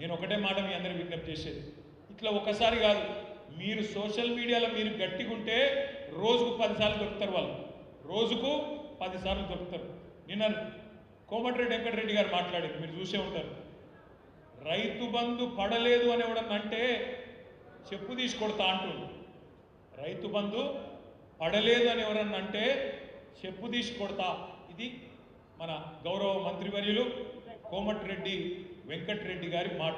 నేను ఒకటే మాట మీ అందరికి విజ్ఞప్తి చేసేది. ఇట్లా ఒకసారి కాదు మీరు సోషల్ మీడియాలో మీరు గట్టిగుంటే రోజుకు పదిసార్లు దొరుకుతారు వాళ్ళు. రోజుకు పదిసార్లు దొరుకుతారు. నిన్న కోమటిరెడ్డి వెంకటరెడ్డి గారు మాట్లాడారు మీరు చూసే ఉంటారు. రైతు బంధు పడలేదు అని ఎవడన్నా అంటే చెప్పు తీసుకొడతా అంటుండు రైతు బంధు పడలేదు అని ఎవరన్నా అంటే చెప్పు తీసుకొడతా ఇది మన గౌరవ మంత్రివర్యులు కోమటిరెడ్డి వెంకటరెడ్డి గారి మాట.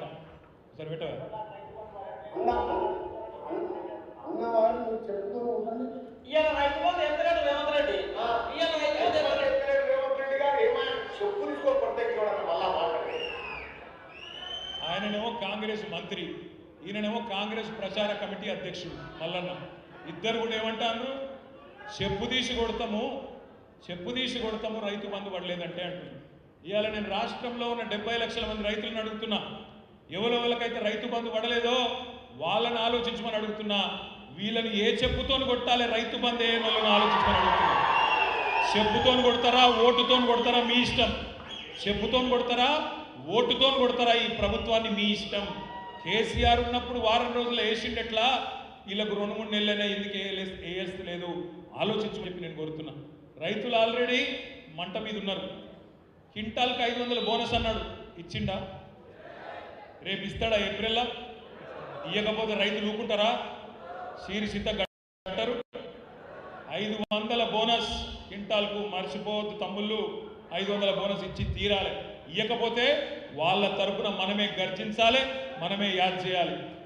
సరే పెట్టవా రెడ్డి ఆయననేమో కాంగ్రెస్ మంత్రి ఈయననేమో కాంగ్రెస్ ప్రచార కమిటీ అధ్యక్షుడు మల్లన్న. ఇద్దరు కూడా ఏమంటారు? చెప్పు తీసి కొడతాము చెప్పు తీసి కొడతాము రైతు బంధు పడలేదంటే అంటున్నాను ఇవాళ నేను రాష్ట్రంలో ఉన్న డెబ్బై లక్షల మంది రైతులను అడుగుతున్నా ఎవరెవరికైతే రైతు బంధు పడలేదో వాళ్ళని ఆలోచించమని అడుగుతున్నా వీళ్ళని ఏ చెప్పుతోని కొట్టాలి రైతు బంధు ఏ వాళ్ళని ఆలోచించమని అడుగుతున్నా చెప్పుతోని కొడతారా ఓటుతోని కొడతారా మీ ఇష్టం చెప్పుతోని కొడతారా ఓటుతోని కొడతారా ఈ ప్రభుత్వాన్ని మీ ఇష్టం కేసీఆర్ ఉన్నప్పుడు వారం రోజులు వేసిండెట్లా వీళ్ళకు రెండు మూడు నెలలైనా ఎందుకు వేయలే- వేయలేదు ఆలోచించమని చెప్పి నేను కోరుతున్నా రైతులు ఆల్రెడీ మంట మీద ఉన్నారు. క్వింటాల్కి ఐదు వందల బోనస్ అన్నాడు. ఇచ్చిండా? రేపు ఇస్తాడా ఏప్రిల్లో? ఇవ్వకపోతే రైతులు ఊకుంటారా సీరిసిత సిద్ధ ఐదు వందల బోనస్ క్వింటాల్కు మర్చిపోవద్దు తమ్ముళ్ళు. ఐదు వందల బోనస్ ఇచ్చి తీరాలి. ఇవ్వకపోతే వాళ్ళ తరపున మనమే గర్జించాలి మనమే యాద్ చేయాలి.